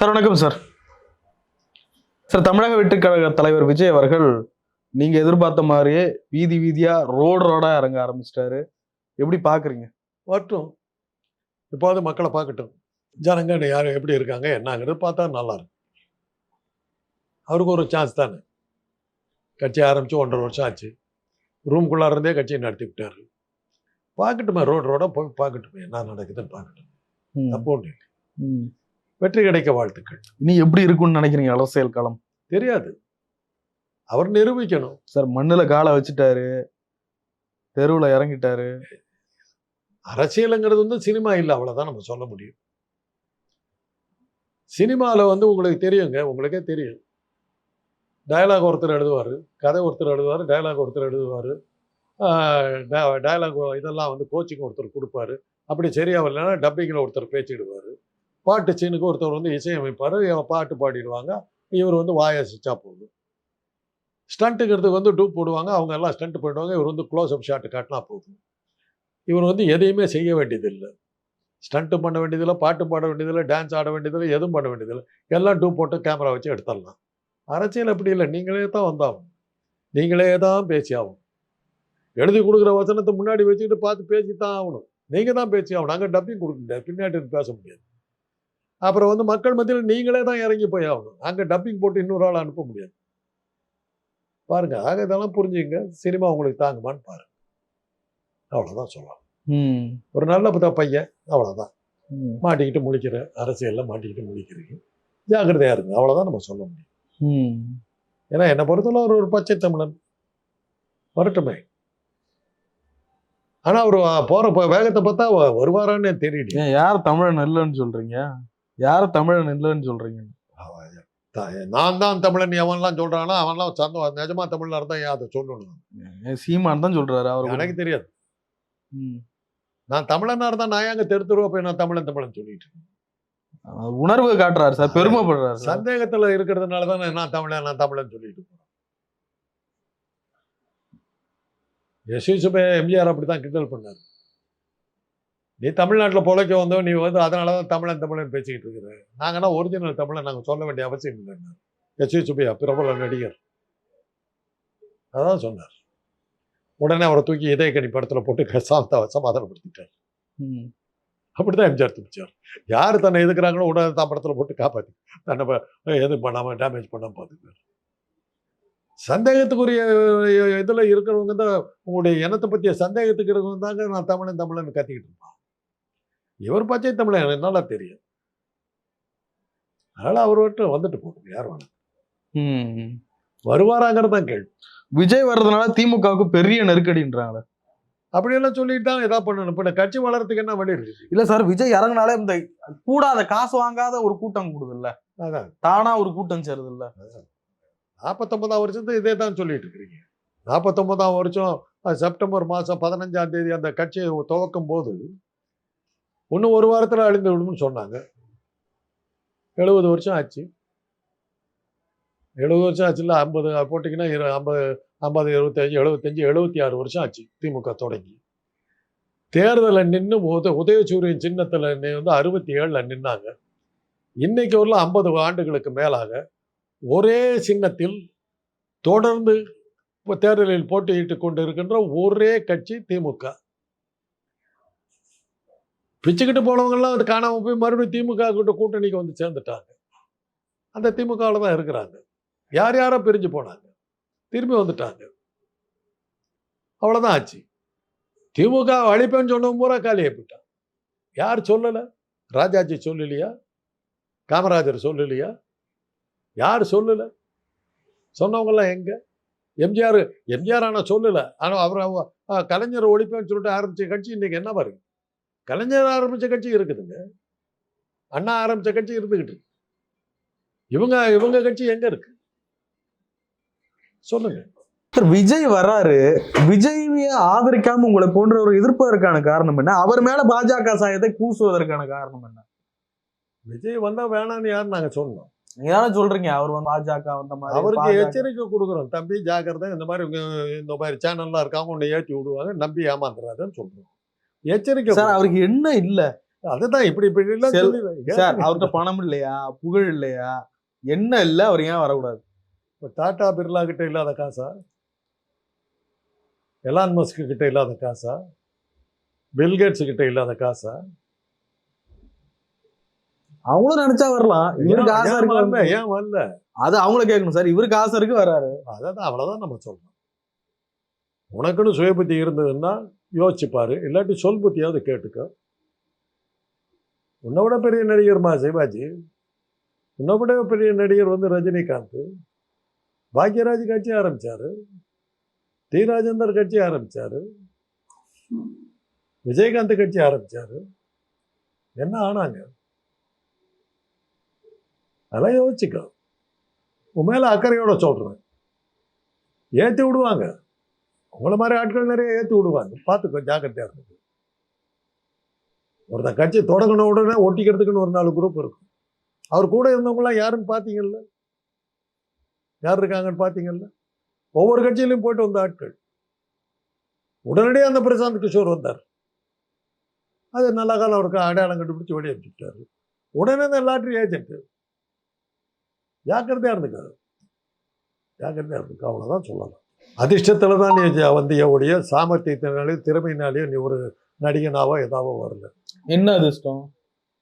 Sir வணக்கம் sir. Sir தமிழக வெற்றிக் கழக தலைவர் விஜய் அவர்கள் நீங்க எதிர்பார்த்த மாதிரியே வீதி வீதியா ரோடு ரோடா இறங்க ஆரம்பிச்சிட்டாரு. எப்படி பாக்குறீங்க? வரட்டும் இப்போது மக்களை பார்க்கட்டும். ஜனங்க யார் எப்படி இருக்காங்க என்னங்கிறது பார்த்தா நல்லா இருக்கும் அவருக்கு ஒரு சான்ஸ் தானே. கட்சி ஆரம்பித்து ஒன்றரை வருஷம் ஆச்சு. ரூம்குள்ளார இருந்தே கட்சியை நடத்தி விட்டாரு. பார்க்கட்டுமே ரோடு ரோடாக போய் பார்க்கட்டுமே என்ன நடக்குதுன்னு பார்க்கட்டும். ம், அப்போ ஒன்று ம். வெற்றி கிடைக்க வாழ்த்துக்கள். இனி எப்படி இருக்கும்னு நினைக்கிறீங்க அரசியல் களம்? தெரியாது. அவர் நிரூபிக்கணும். சார் மண்ணுல காலை வச்சுட்டாரு. தெருவுல இறங்கிட்டாரு. அரசியலுங்கிறது வந்து சினிமா இல்லை அவ்வளோதான் நம்ம சொல்ல முடியும். சினிமாவில் வந்து உங்களுக்கு தெரியுங்க உங்களுக்கே தெரியும். டயலாக் ஒருத்தர் எழுதுவார் கதை ஒருத்தர் எழுதுவார் டயலாக் ஒருத்தர் எழுதுவார். டயலாக் இதெல்லாம் வந்து கோச்சிங் ஒருத்தர் கொடுப்பாரு. அப்படி சரியா இல்லைன்னா டப்பிங்கில் ஒருத்தர் பேச்சிடுவார் பாட்டு சீனுக்கு ஒருத்தர் வந்து இசையமைப்பார் பாட்டு பாடிடுவாங்க இவர் வந்து வாயசிச்சா போதும். ஸ்டண்ட்டுங்கிறதுக்கு வந்து டூப் போடுவாங்க அவங்க எல்லாம் ஸ்டண்ட் போயிடுவாங்க இவர் வந்து க்ளோஸ் அப் ஷாட் காட்டினா போதும். இவர் வந்து எதையுமே செய்ய வேண்டியதில்லை. ஸ்டண்ட்டு பண்ண வேண்டியதில்லை பாட்டு பாட வேண்டியதில்லை டான்ஸ் ஆட வேண்டியதில்லை எதுவும் பண்ண வேண்டியதில்லை. எல்லாம் டூப் போட்டு கேமரா வச்சு எடுத்துடலாம். அரசியல் அப்படி இல்லை நீங்களே தான் வந்தாகும் நீங்களே தான் பேசி ஆகணும். எழுதி கொடுக்குற வசனத்தை முன்னாடி வச்சுக்கிட்டு பார்த்து பேசி தான் ஆகணும். நீங்கள் தான் பேசி ஆகணும். நாங்கள் டப்பிங் கொடுக்க முடியாது. பின்னாடி பேச முடியாது. அப்புறம் வந்து மக்கள் மத்தியில் நீங்களே தான் இறங்கி போய் ஆகணும். அங்கே டப்பிங் போட்டு இன்னொரு ஆள் அனுப்ப முடியாது. பாருங்க ஆக இதெல்லாம் புரிஞ்சுங்க. சினிமா உங்களுக்கு தாங்குமான்னு பாருங்க. அவ்வளோதான் சொல்லலாம் ம், ஒரு நல்ல பையன் அவ்வளோதான் மாட்டிக்கிட்டு முழிக்கிற அரசியலில் மாட்டிக்கிட்டு முழிக்கிறீங்க. ஜாக்கிரதையா இருங்க அவ்வளோதான் நம்ம சொல்ல முடியும். ஏன்னா என்னை பொறுத்தவரை அவர் ஒரு பச்சை தமிழன். வரட்டுமே. ஆனா அவர் போற ப- வேகத்தை பார்த்தா வருவாரான்னு தெரியல யார் தமிழன் இல்லைன்னு சொல்றீங்க? யார் தமிழன் இல்லைன்னு சொல்றீங்க? நான் தான் தமிழன் எவன்லாம் சொல்றானோ அவன்லாம் சந்தோம் நிஜமா தமிழ்ல இருந்தா ஏன் அதை சொல்லணும் சீமான் தான் சொல்றாரு அவர் எனக்கு தெரியாது. நான் தமிழனா இருந்தா நான் ஏங்க தெரு தெருவா போய் நான் தமிழன் தமிழன் சொல்லிட்டு உணர்வு காட்டுறாரு சார் பெருமைப்படுறாரு சந்தேகத்துல இருக்கிறதுனால தான் நான் தமிழன் நான் தமிழன் சொல்லிட்டு போறேன். யசூசுபே எம்ஜிஆர் அப்படித்தான் கிண்டல் பண்ணாரு. நீ தமிழ்நாட்டில் பொழைக்க வந்தோம் நீ வந்து அதனால தான் தமிழன் தமிழன் பேசிக்கிட்டு இருக்கிற. நாங்கன்னா ஒரிஜினல் தமிழன் நாங்கள் சொல்ல வேண்டிய அவசியம் இல்லைன்னா யசூ சுப்பையா பிரபல நடிகர். அதான் சொன்னார். உடனே அவரை தூக்கி இதயக்கணி படத்தில் போட்டு சாந்தா சமாதானப்படுத்திட்டார். ம். அப்படிதான் எம்ஜிஆர் துப்பிச்சார். யார் தன்னை எதுக்குறாங்களோ உடனே தான் படத்தில் போட்டு காப்பாற்றி தன்னை எதுவும் பண்ணாமல் டேமேஜ் பண்ணாமல் பார்த்துக்குவார். சந்தேகத்துக்குரிய இதில் இருக்கிறவங்க தான் உங்களுடைய இனத்தை பற்றிய சந்தேகத்துக்கு இருக்கிறவங்க தாங்க நான் தமிழன் தமிழன் கத்திக்கிட்டு இருப்பான் இவர் பச்சை தமிழன் நல்லா தெரியும்? அதனால் அவர் மட்டும் வந்துட்டு போகணும் யார் வேணும் ம். வருவாராங்கிறது தான் கேள்வி. விஜய் வர்றதுனால திமுகவுக்கு பெரிய நெருக்கடின்றாங்களே அப்படியெல்லாம் சொல்லிட்டு தான் எதா பண்ணணும். இப்போ கட்சி வளர்றதுக்கு என்ன வழி இருக்கு? இல்ல சார் விஜய் இறங்குனாலே இந்த கூடாத காசு வாங்காத ஒரு கூட்டம் கூடுது இல்ல அதான். தானா ஒரு கூட்டம் சேருது இல்ல நாற்பத்தொன்பதாம் வருஷத்து இதே தான் சொல்லிட்டு இருக்கிறீங்க. நாற்பத்தொன்பதாம் வருஷம் செப்டம்பர் மாதம் பதினஞ்சாம் தேதி அந்த கட்சியை துவக்கும் போது இன்னும் ஒரு வாரத்தில் அழிந்து விடும்னு சொன்னாங்க. எழுபது வருஷம் ஆச்சு. எழுபது வருஷம் ஆச்சுல்ல ஐம்பது போட்டிங்கன்னா இரு ஐம்பது ஐம்பது இருபத்தஞ்சு எழுபத்தஞ்சு எழுபத்தி ஆறு வருஷம் ஆச்சு திமுக தொடங்கி. தேர்தலில் நின்று உத உதயசூரியன் சின்னத்தில் வந்து அறுபத்தி ஏழில் நின்னாங்க. இன்னைக்கு உள்ள ஐம்பது ஆண்டுகளுக்கு மேலாக ஒரே சின்னத்தில் தொடர்ந்து இப்போ தேர்தலில் போட்டியிட்டு கொண்டு இருக்கின்ற ஒரே கட்சி திமுக. பிச்சுக்கிட்டு போனவங்கெல்லாம் அது காணாமல் போய் மறுபடியும் திமுக கிட்ட கூட்டணிக்கு வந்து சேர்ந்துட்டாங்க. அந்த திமுகவில் தான் இருக்கிறாங்க. யார் யாரோ பிரிஞ்சு போனாங்க. திரும்பி வந்துட்டாங்க. அவ்வளோதான் ஆச்சு. திமுக அழிப்பேன்னு சொன்னவங்க பூரா காலியாக போயிட்டான். யார் சொல்லலை? ராஜாஜி சொல்லலையா? காமராஜர் சொல்லலையா? யார் சொல்லலை? சொன்னவங்கெல்லாம் எங்கே? எம்ஜிஆர் எம்ஜிஆர் ஆனால் சொல்லலை. ஆனால் அவர் அவங்க, கலைஞர் ஒழிப்பேன்னு சொல்லிட்டு ஆரம்பிச்ச கட்சி இன்றைக்கி என்ன பாருங்க? கலைஞர் ஆரம்பிச்ச கட்சி இருக்குதுங்க. அண்ணா ஆரம்பிச்ச கட்சி இருந்துகிட்டு இருக்கு. இவங்க இவங்க கட்சி எங்க இருக்கு? சொல்லுங்க. விஜய் வர்றாரு விஜயை ஆதரிக்காம உங்களை போன்றவர் எதிர்ப்பதற்கான காரணம் என்ன? அவர் மேல பாஜக சாயத்தை பூசுவதற்கான காரணம் என்ன? விஜய் வந்தா வேணான்னு யார் நாங்க சொன்னோம் நீங்க தானே சொல்றீங்க. அவர் வந்து பாஜக வந்த மாதிரி அவருக்கு எச்சரிக்கை கொடுக்குறோம். தம்பி ஜாக்கிரதை இந்த மாதிரி இந்த மாதிரி சேனல்லாம் இருக்காங்க உன்னை ஏற்றி விடுவாங்க நம்பி ஏமாந்துறாதுன்னு சொல்றோம். எச்சரிக்கை சார் அவருக்கு என்ன இல்ல? அதுதான் இப்படி இப்படி ஏன் சார் அவர்கிட்ட பணம் இல்லையா? புகழ் இல்லையா? என்ன இல்ல? அவர் ஏன் வரக்கூடாது? இப்ப டாடா பிர்லா கிட்ட இல்லாத காசா? எலான் மஸ்க் கிட்ட இல்லாத காசா? பில்கேட்ஸ் கிட்ட இல்லாத காசா? அவங்களும் நினைச்சா வரலாம். இவருக்கு ஆசை இருக்கு ஏன் வரல? அது அவங்கள கேட்கணும் சார். இவருக்கு ஆசை இருக்கு வராரு அதான் அவ்வளவுதான் நம்ம சொல்றோம். உனக்குன்னு சுயபுத்தி இருந்ததுன்னா யோசிச்சுப்பார் இல்லாட்டி சொல் புத்தியாவது கேட்டுக்க. உன்னை விட பெரிய நடிகர்மா சிவாஜி. உன்னை விட பெரிய நடிகர் வந்து ரஜினிகாந்த். பாக்யராஜ் கட்சி ஆரம்பிச்சாரு. டி ராஜேந்தர் கட்சி ஆரம்பிச்சாரு. விஜயகாந்த் கட்சி ஆரம்பிச்சாரு. என்ன ஆனாங்க? அதெல்லாம் யோசிச்சுக்கோ. உன் மேலே அக்கறையோட சொல்கிறேன் ஏற்றி விடுவாங்க. அவங்கள மாதிரி ஆட்கள் நிறைய ஏற்றி விடுவாங்க. பார்த்துக்கோ ஜாக்கிரதையாக இருக்கு ஒருத்தன் கட்சி தொடங்கின உடனே ஒட்டிக்கிறதுக்குன்னு ஒரு நாலு குரூப் இருக்கும். அவர் கூட இருந்தவங்களாம் யாருன்னு பார்த்தீங்கல்ல? யார் இருக்காங்கன்னு பார்த்தீங்கல்ல? ஒவ்வொரு கட்சியிலையும் போயிட்டு வந்த ஆட்கள். உடனடியாக அந்த பிரசாந்த் கிஷோர் வந்தார். அது நல்ல காலம் அவருக்கு அடையாளம் கண்டுபிடிச்சி வெளியே வச்சுட்டாரு உடனே அந்த லாட்ரி ஏஜென்ட் ஜாக்கிரதையாக இருந்துக்காரு. ஜாக்கிரதையாக இருந்துக்க அவ்வளோதான் சொல்லலாம். அதிர்ஷ்டத்தில் தான் நீ வந்திய ஒழிய சாமர்த்தியத்தினாலேயோ திறமையினாலேயோ நீ ஒரு நடிகனாவோ ஏதாவோ வரல. என்ன அதிர்ஷ்டம்?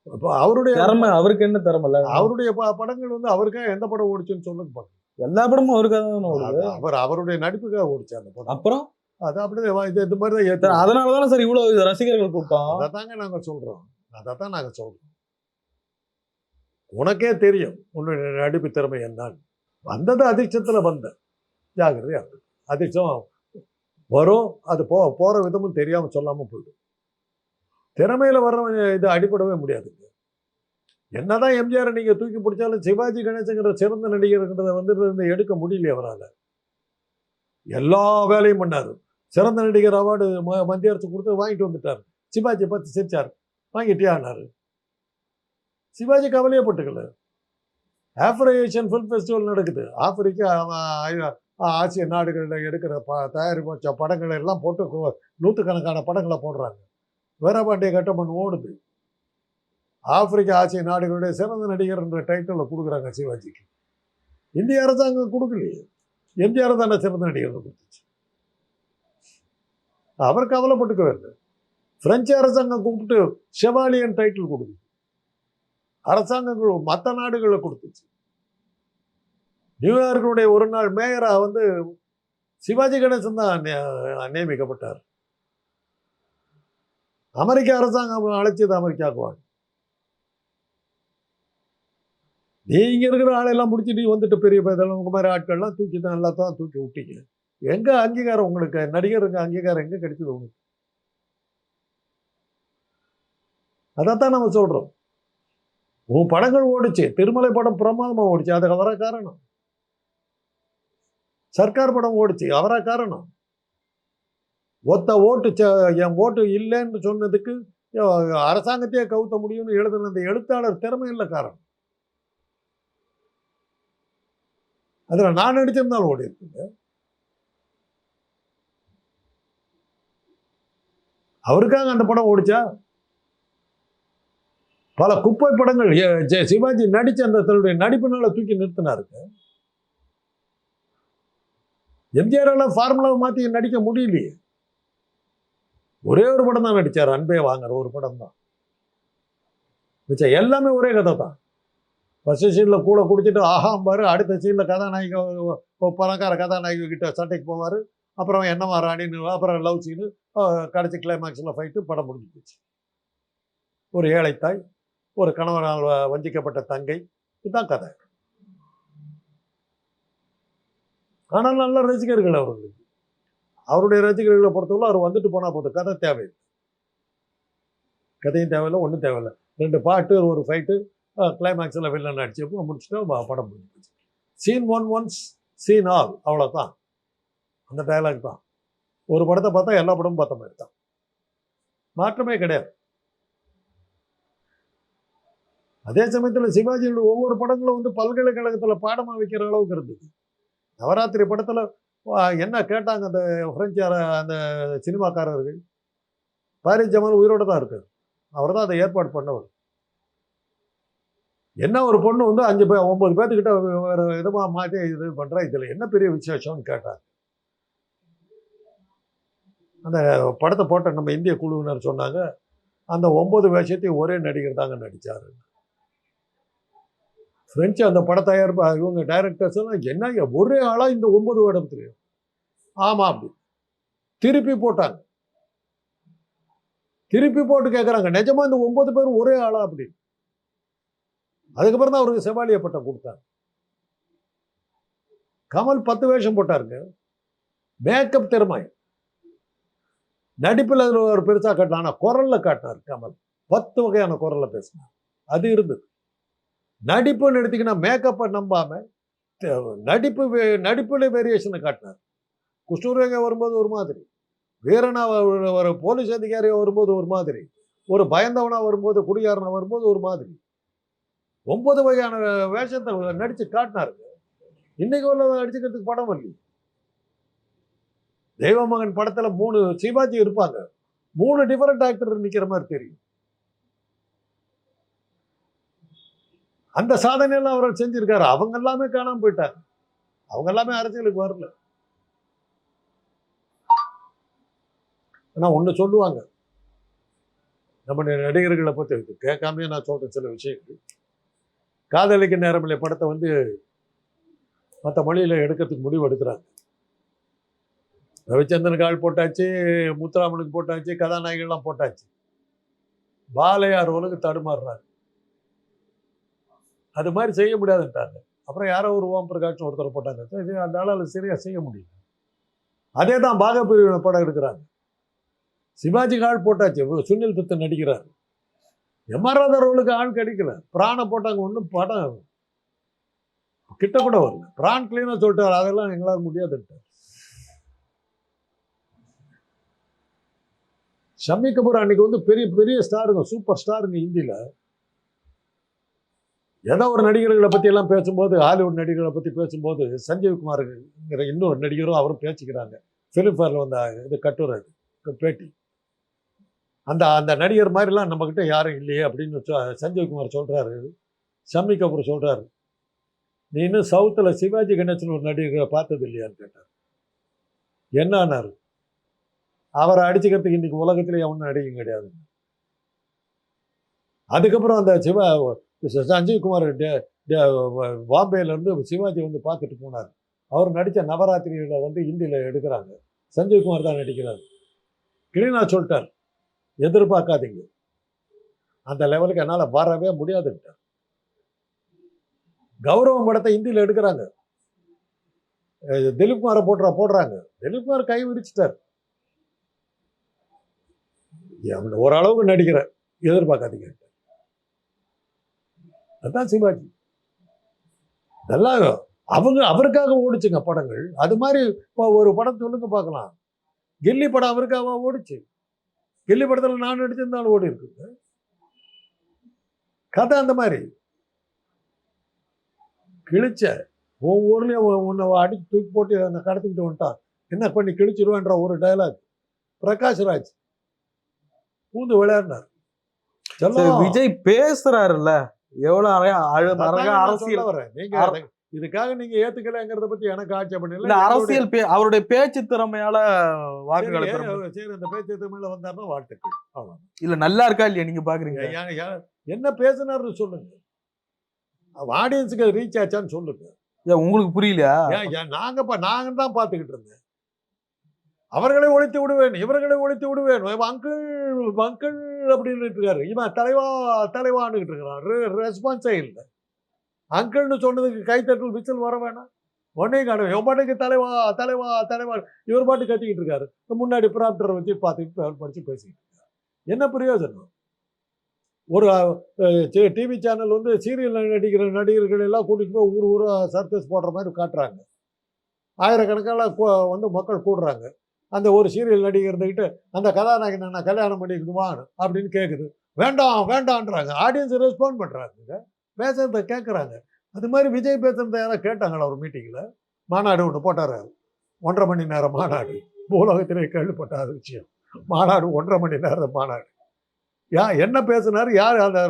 அப்போ அவருடைய திறமை அவருக்கு என்ன திறமை இல்ல? அவருடைய படங்கள் வந்து அவருக்காக எந்த படம் ஓடிச்சுன்னு சொல்லுங்க பாருங்க. எல்லா படமும் அவருக்காக தானே ஓடுது? அவர் அவருடைய நடிப்புக்காக ஓடிச்சு அந்த படம். அப்புறம்? அது அப்படியே இது இந்த மாதிரி தான் சார், ஏற்று அதனாலதானே சார் இவ்வளவு ரசிகர்கள் கூட்டம். அதை தாங்க நாங்கள் சொல்கிறோம் அதை தான் நாங்கள் சொல்கிறோம் உனக்கே தெரியும் உன்னுடைய நடிப்பு திறமை என்னன்னு. வந்தது அதிர்ஷ்டத்தில் வந்த ஜாகிரதையா இருக்கு அதிர்ஷ்டம் வரும். அது போ போகிற விதமும் தெரியாமல் சொல்லாமல் போயிடும். திறமையில் வர்றவன் இது அடிபடவே முடியாதுங்க என்னதான் எம்ஜிஆரை நீங்கள் தூக்கி பிடிச்சாலும் சிவாஜி கணேசங்கிற சிறந்த நடிகர்ன்றதை வந்து எடுக்க முடியல அவரால். எல்லா வேலையும் பண்ணார். சிறந்த நடிகர் அவார்டு ம மத்திய அரசு கொடுத்து வாங்கிட்டு வந்துட்டார். சிவாஜி பார்த்து சிரிச்சார். ஆனார் சிவாஜி கவலையே பட்டுக்கல. ஆப்பிரோ ஃபில்ம் ஃபெஸ்டிவல் நடக்குது. ஆப்பிரிக்கா ஆசிய நாடுகளில் எடுக்கிற ப தயாரிப்பு படங்களை எல்லாம் போட்டு நூற்றுக்கணக்கான படங்களை போடுறாங்க. வீரபாண்டிய கட்டமன் ஓடுது. ஆப்பிரிக்கா ஆசிய நாடுகளுடைய சிறந்த நடிகர் என்ற டைட்டிலில் கொடுக்குறாங்க சிவாஜிக்கு. இந்திய அரசாங்கம் கொடுக்கலையே. எம்ஜிஆர் தானே சிறந்த நடிகர் கொடுத்துச்சு. அவர் கவலைப்பட்டுக்க வேண்டும் பிரெஞ்சு அரசாங்கம் கூப்பிட்டு செவாலியன் டைட்டில் கொடுக்குது. அரசாங்கங்கள் மற்ற நாடுகளில் கொடுத்துச்சு. நியூயார்க்கினுடைய ஒரு நாள் மேயராக வந்து சிவாஜி கணேசன் தான் நியமிக்கப்பட்டார். அமெரிக்க அரசாங்கம் அழைச்சது அமெரிக்காவுக்கு நீ இங்கே இருக்கிற ஆளையெல்லாம் முடிச்சுட்டு வந்துட்டு பெரிய இதெல்லாம் உங்க மாதிரி ஆட்கள்லாம் தூக்கி தான் எல்லாத்தான் தூக்கி விட்டீங்க. எங்கே அங்கீகாரம் உங்களுக்கு? நடிகருக்கு அங்கீகாரம் எங்கே கிடைச்சது உங்களுக்கு? அதைத்தான் நம்ம சொல்கிறோம் உன் படங்கள் ஓடிச்சு. திருமலை படம் பிரமாதமாக ஓடிச்சு. அதுக்கு வர காரணம்? சர்க்கார் படம் ஓடிச்சு அவரா காரணம்? ஒத்த ஓட்டு என் ஓட்டு இல்லைன்னு சொன்னதுக்கு அரசாங்கத்தையே கவுத்த முடியும்னு எழுதுன அந்த எழுத்தாளர் திறமை இல்லை காரணம். அதில் நான் நடிச்சிருந்தாலும் ஓடி இருக்குங்க அவருக்காக அந்த படம் ஓடிச்சா? பல குப்பை படங்கள் சிவாஜி நடிச்ச அந்த தன்னுடைய நடிப்பினால தூக்கி நிறுத்தினாருக்கு எம்ஜிஆர் எல்லாம் ஃபார்முலாவை மாற்றி நடிக்க முடியலையே. ஒரே ஒரு படம் தான் நடித்தார் அன்பே வாங்குற ஒரு படம் தான். மிச்சம் எல்லாமே ஒரே கதை தான். ஃபஸ்ட்டு சீனில் கூட குடிச்சிட்டு ஆகாம்பார் அடுத்த சீனில் கதாநாயகி பணக்கார கதாநாயகி கிட்ட சண்டைக்கு போவார். அப்புறம் என்னவா ராணின்னு அப்புறம் லவ் சீனு கடைசி கிளைமேக்ஸில் ஃபைட்டு படம் முடிஞ்சு போச்சு. ஒரு ஏழைத்தாய் ஒரு கணவனால் வ- வஞ்சிக்கப்பட்ட தங்கை இதுதான் கதை. ஆனால் நல்ல ரசிகர்கள் அவர்களுக்கு அவருடைய ரசிகர்களை பொறுத்தவரை அவர் வந்துட்டு போனால் போதும். கதை தேவையில்லை. கதையும் தேவையில்லை ஒன்றும் தேவையில்லை. ரெண்டு பாட்டு ஒரு ஃபைட்டு கிளைமேக்ஸில் வில்லன் அடிச்சப்போ முடிச்சுட்டா படம் முடிஞ்சு போச்சு scene one once scene all அவ்வளோதான் அந்த டயலாக் தான். ஒரு படத்தை பார்த்தா எல்லா படமும் பார்த்த மாதிரி தான். மாற்றமே கிடையாது. அதே சமயத்தில் சிவாஜியோட ஒவ்வொரு படங்களும் வந்து பல்கலைக்கழகத்தில் பாடமாக வைக்கிற அளவுக்கு இருந்தது. நவராத்திரி படத்தில் என்ன கேட்டாங்க அந்த ஃப்ரெஞ்சார அந்த சினிமாக்காரர்கள் பாரிஸ் ஜமால் உயிரோட தான் இருக்கார். அவர் தான் அதை ஏற்பாடு பண்ணவர். என்ன ஒரு பொண்ணு வந்து அஞ்சு பே ஒம்பது பேர்த்துக்கிட்ட வேறு விதமாக மாற்றி இது பண்ணுறா இதில் என்ன பெரிய விசேஷம்னு கேட்டார். அந்த படத்தை போட்ட நம்ம இந்திய குழுவினர் சொன்னாங்க அந்த ஒம்பது வேஷத்தையும் ஒரே நடிகர் தாங்க நடித்தாருன்னு ஃப்ரெஞ்சு அந்த பட தயாரிப்பு இவங்க டைரக்டர்ஸ் எல்லாம் என்ன ஒரே ஆளாக இந்த ஒன்பது தெரியும் ஆமாம் அப்படி. திருப்பி போட்டாங்க. திருப்பி போட்டு கேட்குறாங்க நிஜமா இந்த ஒன்பது பேரும் ஒரே ஆளா அப்படி. அதுக்கப்புறம் தான் அவருக்கு செவாலிய பட்டம் கொடுத்தாங்க. கமல் பத்து வேஷம் போட்டாருங்க. மேக்கப் திறமை. நடிப்பில் அதில் ஒரு பெருசாக காட்டினா ஆனால் குரலில் காட்டினார் கமல். பத்து வகையான குரலில் பேசினார். அது இருந்தது. நடிப்புன்னு எடுத்தீங்கன்னா மேக்கப்பை நம்பாமல் நடிப்பு வே- நடிப்புல வேரியேஷனை காட்டினார். குஷ்டூரங்க வரும்போது ஒரு மாதிரி. வீரனா ஒரு- போலீஸ் அதிகாரியாக வரும்போது ஒரு மாதிரி. ஒரு பயந்தவனாக வரும்போது குடிகாரனாக வரும்போது ஒரு மாதிரி. ஒன்பது வகையான வேஷத்தை நடித்து காட்டினாருங்க இன்னைக்கு உள்ள நடிச்சுக்கிறதுக்கு படம் இல்லை தெய்வமகன் படத்தில் மூணு சிவாஜி இருப்பாங்க. மூணு டிஃபரெண்ட் ஆக்டர் நிற்கிற மாதிரி தெரியும். அந்த சாதனையெல்லாம் அவர் செஞ்சிருக்காரு. அவங்க எல்லாமே காணாமல் போயிட்டார் அவங்க எல்லாமே அரசியலுக்கு வரல. ஆனால் ஒன்று சொல்லுவாங்க. நம்ம நடிகர்களை பற்றி கேட்காமே கேட்காமயே நான் சொல்கிறேன் சில விஷயங்கள். காதலிக்க நேரமில்லை. படத்தை வந்து மற்ற மொழியில் எடுக்கிறதுக்கு முடிவு எடுக்கிறாங்க. ரவிச்சந்திரனுக்கு ஆள் போட்டாச்சு முத்துராமனுக்கு போட்டாச்சு கதாநாயகன்லாம் போட்டாச்சு. பாலையார் உலகு தடுமாறுறாரு. அது மாதிரி செய்ய முடியாதுன்ட்டாங்க. அப்புறம் யாரோ ஒரு ஓம் பிரகாஷ் ஒருத்தர் போட்டாங்க. சரி, அந்த ஆளால் சரியாக செய்ய முடியல. அதே தான் பாகப்பிரிவினை படம் எடுக்கிறாங்க. சிவாஜி ஆள் போட்டாச்சு. சுனில் தத்தன் நடிக்கிறார். எம்ஆர் ராதா ரோலுக்கு ஆள் கிடைக்கல. பிராண போட்டாங்க. ஒன்றும் படம் கிட்ட கூட வரல. பிரான் கிளீனாக சொல்லிட்டார். அதெல்லாம் எங்களால் முடியாதுன்ட்டார். ஷம்மி கபூர் அன்னைக்கு வந்து பெரிய பெரிய ஸ்டாருங்க சூப்பர் ஸ்டாருங்க ஹிந்தியில் ஏதோ ஒரு நடிகர்களை பற்றி எல்லாம் பேசும்போது ஹாலிவுட் நடிகர்களை பற்றி பேசும்போது சஞ்சீவ் குமார்ங்கிற இன்னொரு நடிகரும் அவரும் பேசிக்கிறாங்க. ஃபிலிம்ஃபேரில் வந்த இது கட்டுரை பேட்டி. அந்த அந்த நடிகர் மாதிரிலாம் நம்மக்கிட்ட யாரும் இல்லையே அப்படின்னு சொ- சஞ்சீவ் குமார் சொல்கிறாரு ஷம்மி கபூர் சொல்கிறாரு நீ இன்னும் சவுத்தில் சிவாஜி கணேசன் ஒரு நடிகரை பார்த்தது இல்லையான்னு கேட்டார். என்னானார்? அவரை அடிச்சுக்கிறதுக்கு இன்றைக்கி உலகத்திலே ஒன்றும் நடிகை கிடையாது அதுக்கப்புறம் அந்த சிவா சஞ்சீவ்குமார் பாம்பேலேருந்து டே- டே- சிவாஜி வந்து பார்த்துட்டு போனார். அவர் நடித்த நவராத்திரியில் வந்து ஹிந்தியில் எடுக்கிறாங்க. சஞ்சீவ்குமார் தான் நடிக்கிறார். கிளீனா சொல்லிட்டார் எதிர்பார்க்காதீங்க. அந்த லெவலுக்கு என்னால் வரவே முடியாதுன்ட்டார் கௌரவம் படத்தை ஹிந்தியில் எடுக்கிறாங்க. திலீப்குமாரை திலீப் குமாரை போடுறாங்க. திலீப்குமார் கை விரிச்சிட்டார். ஓரளவுக்கு நடிக்கிற எதிர்பார்க்காதீங்க. அதான் சிவாஜி. இதெல்லாம் அவங்க அவருக்காக ஓடிச்சுங்க படங்கள். அது மாதிரி ஒரு படம் சொல்லுங்க பார்க்கலாம். கில்லி படம் அவருக்காக ஓடிச்சு. கில்லி படத்தில் நான் நடிச்சிருந்தாலும் ஓடி இருக்குங்க கதை அந்த மாதிரி. கிழிச்ச உன் ஊர்லயும் உன்னை அடிச்சு தூக்கி போட்டு என்னை கடத்திக்கிட்டு வந்துட்டான். என்ன பண்ணி கிழிச்சிருவேன்ற ஒரு டயலாக் பிரகாஷ் ராஜ். பூந்து விளையாடினார். விஜய் பேசுறாருல்ல. எவ்வளவு அழகா அரசியல் இதுக்காக நீங்க ஏத்துக்கலைங்கிறத பத்தி எனக்கு ஆட்சேபம் அரசியல் அவருடைய பேச்சு திறமையால வாக்குகளை சரி, இந்த பேச்சு தமிழ்ல வந்தாருன்னா வாழ்த்துக்கள். அவ்வளவுதான். இல்ல நல்லா இருக்கா இல்லையா நீங்க பாக்குறீங்க? என்ன பேசுனாருன்னு சொல்லுங்க. ஆடியன்ஸுக்கு ரீச் ஆச்சான்னு சொல்லுங்க. உங்களுக்கு புரியலையா? நாங்க நாங்க தான் பார்த்துக்கிட்டு இருந்தேன். அவர்களை ஒழித்து விடுவேன் இவர்களை ஒழித்து விடுவேன். அங்கிள் அங்கிள் அப்படின்னு இருக்காரு. இவன் தலைவா தலைவான்னுகிட்டு இருக்கிறான். ரெஸ்பான்ஸே இல்லை. அங்கிள்னு சொன்னதுக்கு கைத்தட்டல் விசில் வர வேணாம். உடனே காணும். இவன் பாட்டுக்கு தலைவா தலைவா தலைவா. இவர் பாட்டு கத்திக்கிட்டு இருக்காரு. முன்னாடி ப்ராப்டரை வச்சு பார்த்துக்கிட்டு படித்து பேசிக்கிட்டு இருக்காரு. என்ன பிரயோஜனம்? ஒரு டிவி சேனல் வந்து சீரியல் நடிக்கிற நடிகர்கள் எல்லாம் கூட்டிகிட்டு போய் ஊர் ஊராக சர்க்கஸ் போடுற மாதிரி காட்டுறாங்க. ஆயிரக்கணக்கான வந்து மக்கள் கூடுறாங்க. அந்த ஒரு சீரியல் நடிகர் இருந்துக்கிட்டு அந்த கதாநாயகன் நான் கல்யாணம் பண்ணிக்கணுமா அப்படின்னு கேட்குது வேண்டாம் வேண்டான்றாங்க. ஆடியன்ஸ் ரெஸ்பாண்ட் பண்ணுறாங்க பேசுறத கேட்குறாங்க அது மாதிரி விஜய் பேசுகிறத யாராவது கேட்டாங்களா ஒரு மீட்டிங்கில் மாநாடு ஒன்று போட்டார் ஒன்றரை மணி நேரம் மாநாடு. பூலோகத்திலே கேள்விப்பட்டாத விஷயம். மாநாடு ஒன்றரை மணி நேரம் மாநாடு. யா என்ன பேசுனாரு? யார் அந்த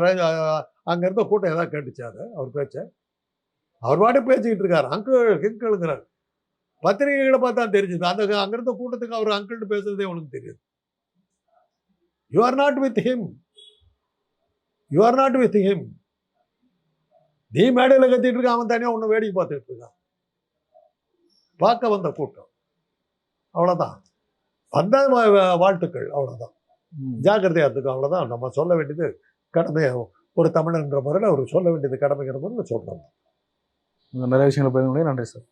அங்கே இருந்த கூட்டம் எதாவது கேட்டுச்சாரு அவர் பேச்ச? அவர் பாட்டு பேசிக்கிட்டு இருக்கார். அங்கிள் கிங்கிள்ங்கிறார் பத்திரிகைகளை பார்த்தா தெரிஞ்சுது. அந்த அங்க இருந்த கூட்டத்துக்கு அவர் அங்கிள்னு பேசுறதே உனக்கு தெரியுது. You are not with him you are not with him நீ மேடையில் கத்திட்டு இருக்க அவன் தனியாக ஒன்று வேடிக்கை பார்த்துட்டு இருக்கான். பார்க்க வந்த கூட்டம். அவ்வளோதான் வந்த வாழ்த்துக்கள். அவ்வளோதான் ம். ஜாக்கிரதையா இருந்துக்கும் அவ்வளோதான் நம்ம சொல்ல வேண்டியது கடமை. ஒரு தமிழன்ற முறையில் அவர் சொல்ல வேண்டியது கடமைங்கிற முறையில் சொல்கிறோம் நிறைய விஷயங்களை கொண்டீங்க. நன்றி சார்.